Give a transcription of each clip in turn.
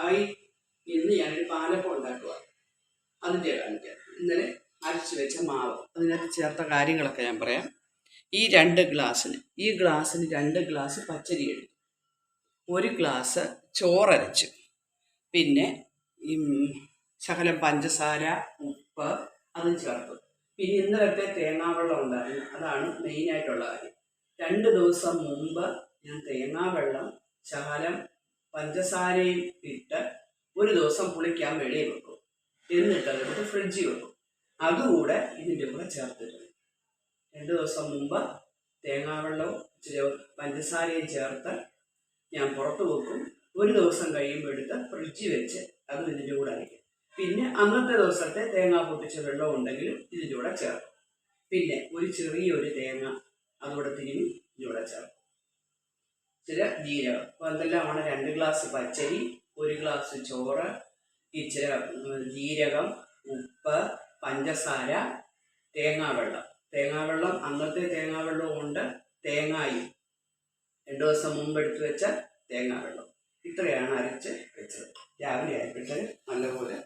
Hi ഇന്ന് ഞാനൊരു പാലപ്പം ഉണ്ടാക്കുക അതിന്റെ കാണിക്കാം. ഇന്നലെ അരച്ചു വെച്ച മാവ്. അതിനകത്ത് ചേർത്ത കാര്യങ്ങളൊക്കെ ഞാൻ പറയാം. ഈ രണ്ട് ഗ്ലാസ്സിന് ഈ ഗ്ലാസ്സിന് രണ്ട് ഗ്ലാസ് പച്ചരി എടുത്തു. ഒരു ഗ്ലാസ് ചോറരച്ചു. പിന്നെ ഈ ശകലം പഞ്ചസാര ഉപ്പ് അതും ചേർത്തു. പിന്നെ ഇന്നലത്തെ തേങ്ങാവെള്ളം ഉണ്ടായിരുന്നു. അതാണ് മെയിനായിട്ടുള്ള കാര്യം. രണ്ട് ദിവസം മുമ്പ് ഞാൻ തേങ്ങാവെള്ളം ശകലം പഞ്ചസാരയും ഇട്ട് ഒരു ദിവസം പുളിക്കാൻ വെളിയിൽ വെക്കും. എന്നിട്ട് അതെടുത്ത് ഫ്രിഡ്ജിൽ വെക്കും. അതുകൂടെ ഇതിന്റെ കൂടെ ചേർത്തിട്ട് രണ്ട് ദിവസം മുമ്പ് തേങ്ങാവെള്ളവും പഞ്ചസാരയും ചേർത്ത് ഞാൻ പുറത്ത് വെക്കും. ഒരു ദിവസം കഴിയുമ്പോൾ എടുത്ത് ഫ്രിഡ്ജിൽ വെച്ച് അത് ഇതിന്റെ കൂടെ അരയ്ക്കും. പിന്നെ അന്നത്തെ ദിവസത്തെ തേങ്ങ പൊട്ടിച്ച വെള്ളം ഉണ്ടെങ്കിലും ഇതിന്റെ കൂടെ ചേർക്കും. പിന്നെ ഒരു ചെറിയൊരു തേങ്ങ അതുകൂടെ തിരിഞ്ഞ് ഇതിന്റെ കൂടെ ചേർക്കും. ഇച്ചിരി ജീരകം അപ്പോൾ എന്തെല്ലാമാണ് രണ്ട് ഗ്ലാസ് പച്ചരി ഒരു ഗ്ലാസ് ചോറ് ഇച്ചിരി ജീരകം ഉപ്പ് പഞ്ചസാര തേങ്ങാവെള്ളം. തേങ്ങാവെള്ളം അന്നത്തെ തേങ്ങാവെള്ളവും ഉണ്ട്. തേങ്ങായും. രണ്ട് ദിവസം മുമ്പ് എടുത്തു വെച്ച തേങ്ങാവെള്ളം. ഇത്രയാണ് അരച്ച് വെച്ചത്. രാവിലെ ആയപ്പോഴത്തേന് നല്ലപോലെ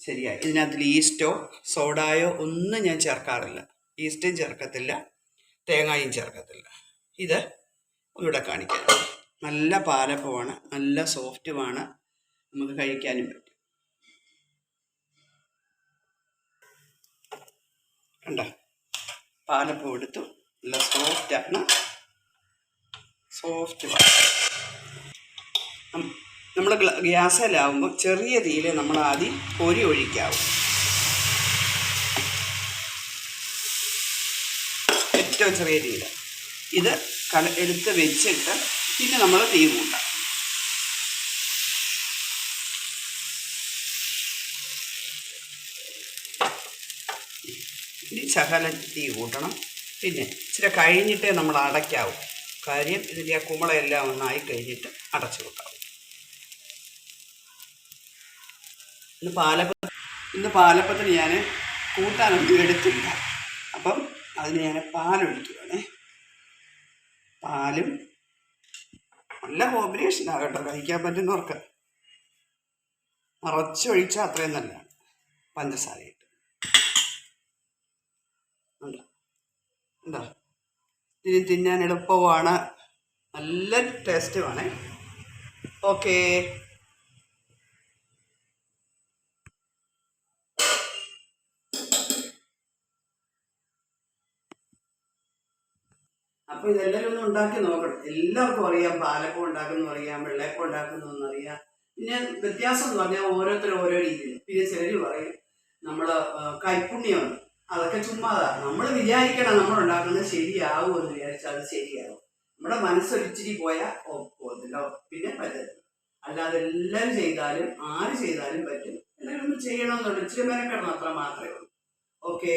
ശരിയായി. ഇതിനകത്തിൽ ഈസ്റ്റോ സോഡായോ ഒന്നും ഞാൻ ചേർക്കാറില്ല. ഈസ്റ്റും ചേർക്കത്തില്ല. തേങ്ങായും ചേർക്കത്തില്ല. ഇത് ഇവിടെ കാണിക്കാം നല്ല പാലപ്പമാണ് നല്ല സോഫ്റ്റുമാണ് നമുക്ക് കഴിക്കാനും പറ്റും. കണ്ട? പാലപ്പം എടുത്തു. നല്ല സോഫ്റ്റാണ് സോഫ്റ്റ് നമ്മൾ ഗ്യാസിലാവുമ്പോൾ ചെറിയ തീയിൽ നമ്മൾ ആദ്യം പൊരി ഒഴിക്കാവും. ഏറ്റവും ചെറിയ തീയിൽ ഇത് കല എടുത്ത് വെച്ചിട്ട് പിന്നെ നമ്മൾ തീ കൂട്ടാം. ഇനി ശകല തീ കൂട്ടണം. പിന്നെ ഇച്ചിരി കഴിഞ്ഞിട്ടേ നമ്മൾ അടയ്ക്കാവൂ. കാര്യം ഇതിന്റെ ആ കുമളയെല്ലാം ഒന്നായി കഴിഞ്ഞിട്ട് അടച്ചു വെക്കാം ഇന്ന് പാലപ്പ ഇന്ന് പാലപ്പത്തിന് ഞാൻ കൂട്ടാനൊന്നും എടുത്തില്ല. അപ്പം അതിന് ഞാൻ പാലൊഴിക്കുകയാണേ പാലും നല്ല കോമ്പിനേഷനാണ് കേട്ടോ. കഴിക്കാൻ പറ്റുന്നവർക്ക്. നിറച്ചൊഴിച്ചാൽ അത്രയും നല്ലതാണ് പഞ്ചസാര ഇട്ട് ഉണ്ടോ ഉണ്ടോ ഇതിന് തിന്നാൻ എളുപ്പമാണ്. നല്ല ടേസ്റ്റുമാണ് ഓക്കേ അപ്പൊ ഇതെല്ലാവരും ഒന്ന് ഉണ്ടാക്കി നോക്കണം. എല്ലാവർക്കും അറിയാം പാലപ്പം ഉണ്ടാക്കുന്നു അറിയാം വെള്ളയപ്പം ഉണ്ടാക്കുന്നു അറിയാം. പിന്നെ വ്യത്യാസം എന്ന് പറഞ്ഞാൽ ഓരോരുത്തരും ഓരോ രീതിയിൽ പിന്നെ ചിലർ പറയും നമ്മൾ കൈപ്പുണ്യമാണ് അതൊക്കെ ചുമ്മാതാ നമ്മൾ വിചാരിക്കണം നമ്മൾ ഉണ്ടാക്കുന്നത് ശരിയാവും എന്ന് വിചാരിച്ചാൽ അത് ശരിയാവും. നമ്മുടെ മനസ്സൊരിച്ചിരി പോയാൽ ഓ പോകത്തില്ല. പിന്നെ പറ്റത്തില്ല. അല്ലാതെ എല്ലാം ചെയ്താലും ആര് ചെയ്താലും പറ്റും. എല്ലാവരും ഒന്ന് ചെയ്യണമെന്നുണ്ട്. ഇച്ചിരി മെനക്കെടണം അത്ര മാത്രമേ ഉള്ളൂ. ഓക്കേ.